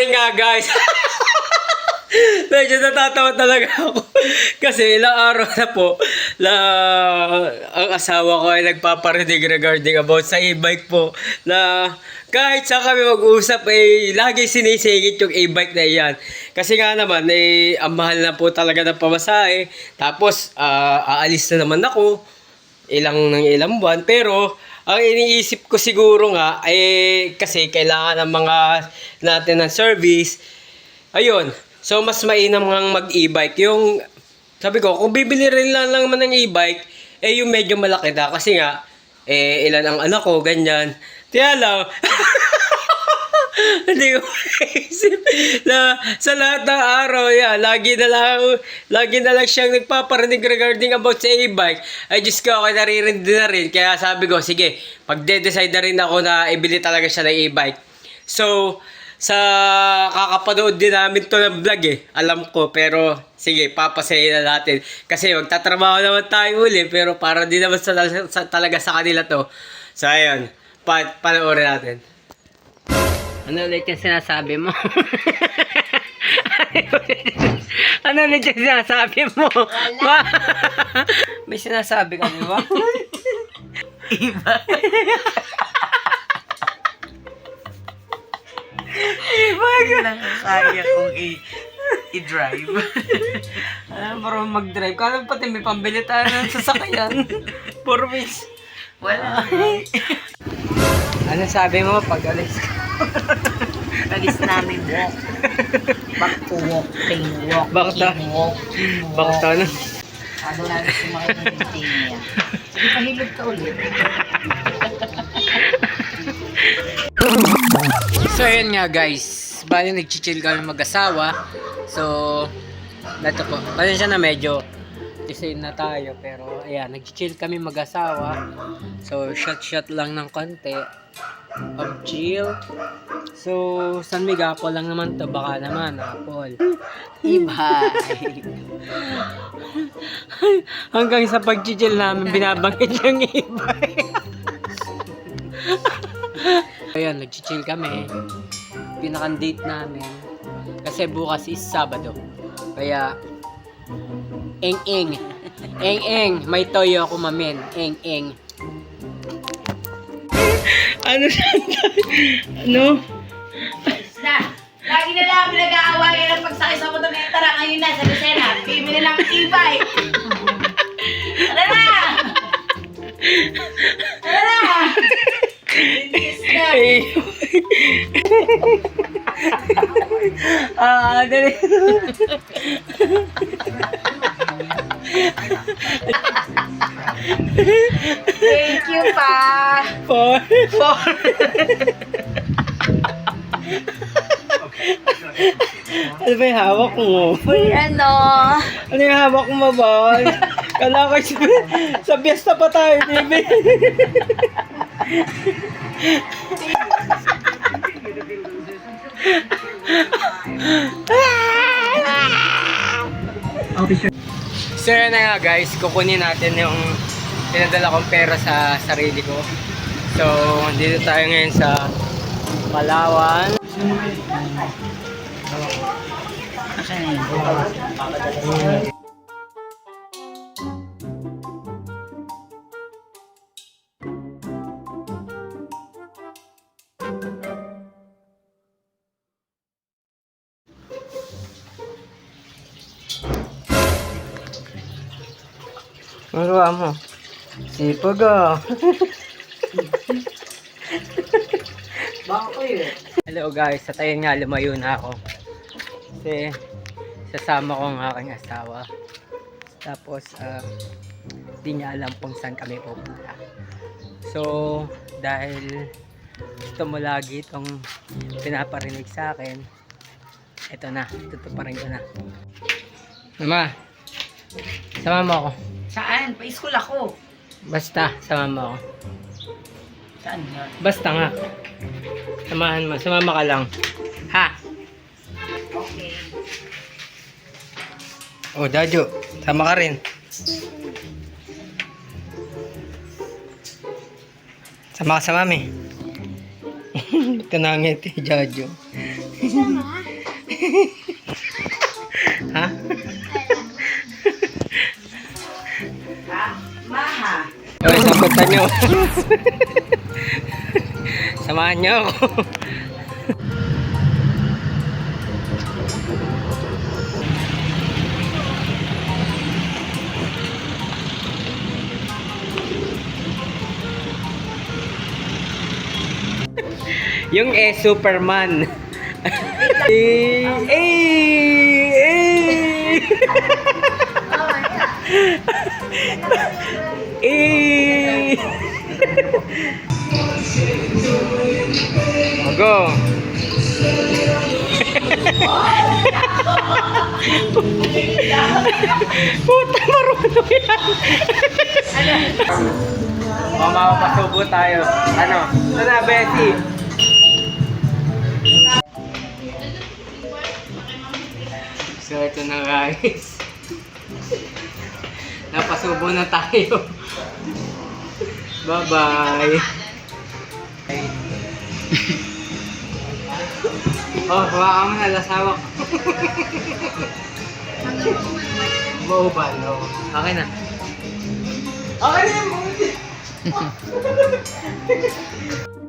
rin nga guys. Medyo natatawa talaga ako. Kasi ilang araw na po na ang asawa ko ay nagpaparinig regarding about sa e-bike po na kahit sa kami mag-usap eh lagi sinisingit yung e-bike na iyan. Kasi nga naman eh ang mahal na po talaga ng pamasahe. Tapos ah, aalis na naman ako ilang ng ilang buwan pero ang iniisip ko siguro nga eh kasi kailangan ng mga natin ng service ayun. So mas mainam ngang mag e-bike yung sabi ko kung bibili rin lang naman ng e-bike eh yung medyo malaki na. Kasi nga eh ilan ang anak ko ganyan. Lang hindi ko na sa lahat ng araw, yeah, lagi na lang, lagi na lang siyang nagpaparinig regarding about sa e-bike. Ay, Diyos ko, ako naririnig na rin. Kaya sabi ko, sige, pagde-decide na rin ako na ibili talaga siya ng e-bike. So, sa kakapanood din namin to ng vlog eh. Alam ko, pero sige, papasayin na natin. Kasi magtatrabaho naman tayo uli, pero para di naman sa, sa- talaga sa kanila to. So, ayun, pa panoorin natin. Ano ulit yung sinasabi mo? ano ulit yung sinasabi mo? Ma- May sinasabi ka, di ba? Iba. Iba lang ang kaya kong i- i-drive. Alam, marunong mag-drive. Kala pati may pambili tayo ng sasakyan. Four wheels. Wala. Ano sabi mo pag alis ka? Alis namin walk. Back to walking, walk. Bakit na? Walking, Bakit ano? Ano na gusto makita ng niya. Sige, pahilog ka ulit. So, ayun nga guys. Bali, nag-chill kami mag-asawa. So, nato po. Pasensya na medyo design na tayo. Pero, ayan, nag-chill kami mag-asawa. So, shot-shot lang ng konti. Of chill. So, San Apple lang naman to. Baka naman, Apple. Iba. Hanggang sa pag-chill namin, binabanggit yung iba. Ayan, nag-chill kami. Pinaka-date namin. Kasi bukas is Sabado. Kaya, eng-eng. Eng-eng. May toyo ako mamin. Eng-eng. Ano Ano? Na, lagi na lang pinag-aawayan ng pagsakay sa motor ng tara ngayon na sa Lucena. Bibili lang ng e-bike. Tara na! Tara na. Ah, dali. pa. Four. ano ba yung hawak mo? Uy, ano? Ano yung hawak mo ba? Kala ko sa, sa piyesta pa tayo, baby. So yun na nga guys, kukunin natin yung pinadala kong pera sa sarili ko. So, dito tayo ngayon sa Palawan. Magawa mo. Sipag ah. Hello guys, sa tayo nga lumayo na ako. Kasi sasama ko ang aking asawa. Tapos ah di niya alam kung saan kami pupunta. So, dahil gusto mo lagi itong pinaparinig sa akin, ito na, tutuparin ko na. Mama, sama mo ako. Saan? Pa-school ako. Basta, sama mo ako. Saan yun? Basta nga. Samahan mo. Sumama ka lang. Ha? Okay. Oh, Dajo. Sama ka rin. Sama ka sa mami. Ito na ngiti, Jojo. ha? Okay, sagutan nyo. Samahan nyo ako. Yung eh, Superman. eh, eh, eh. Eh. Go. Puta marunong yan. Mama, pasubo tayo. Ano? Ito na, Bessie. So, ito na guys. Napasubo na tayo. Bye-bye. oh, hawakan mo na, lasawak. Maubal, oh. Okay na. Okay na mo.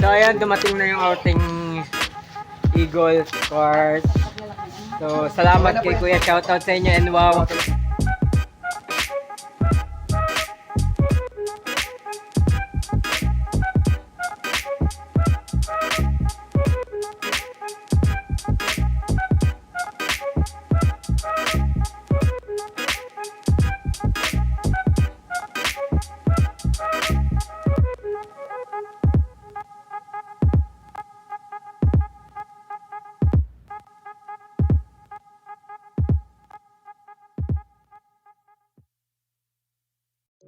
So ayan, dumating na yung outing Eagle Card. So salamat kay Kuya, shoutout sa inyo and wow.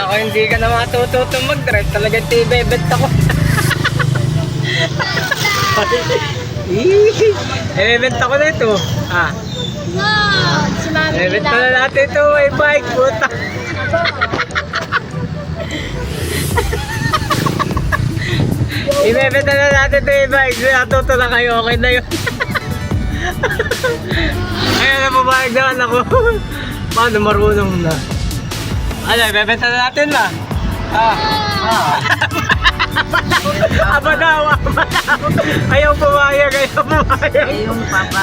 Akala ko hindi ka na matututong mag-drive. Talagang tibebet ako. Ibebenta ko na ito. Ah, Wow! Si Mami ibebenta na natin ito. May bike, puta. Ibebenta na natin ito yung bike. Natuto na kayo. Okay na yun. Ayun na pumayag naman ako. Paano marunong na? Ano, ibebenta na natin na. Ah. Ah. Aba daw, aba daw. Ayaw pumayag, ayaw pumayag. Eh, yung papa.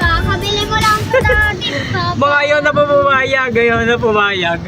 Kakabili mo lang ito dati. Mga ayaw na pumayag, ayaw na pumayag.